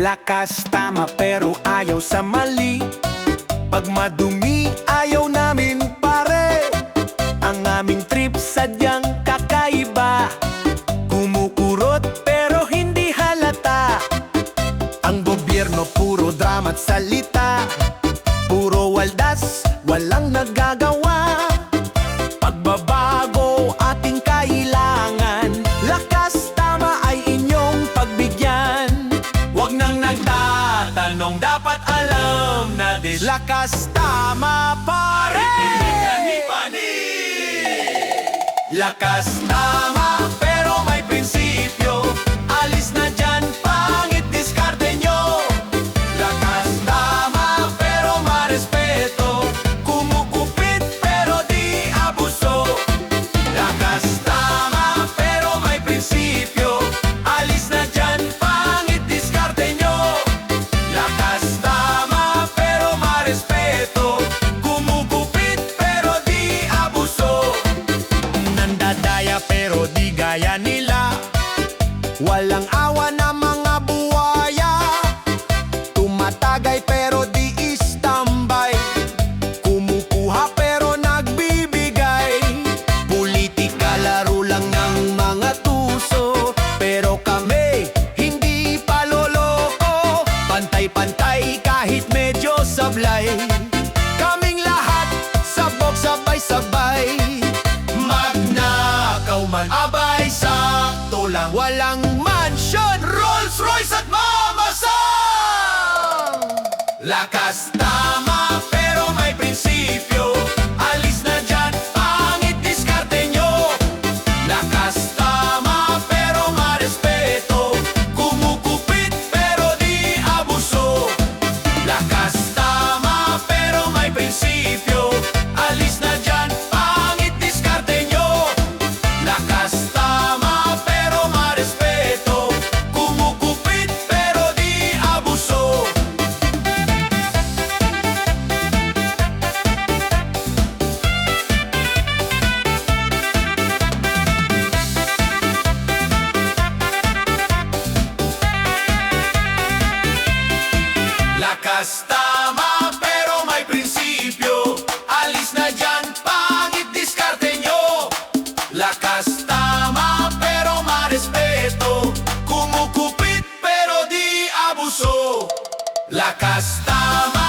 Lakas tama pero ayaw sa mali. Pag madumi ayaw namin pare. Ang aming trip sadyang kakaiba. Kumukurot pero hindi halata. Ang gobyerno puro drama't salita. Puro waldas, walang nagagawa. Lakas tama pare! Lakas tama lang. Walang mansion. Rolls Royce at Mama Sang Lakas tama. Matigas tama pero may prinsipyo Alis na dyan, pangit diskarte nyo Lakas tama pero marespeto Kumukupit pero di abuso. Lakas tama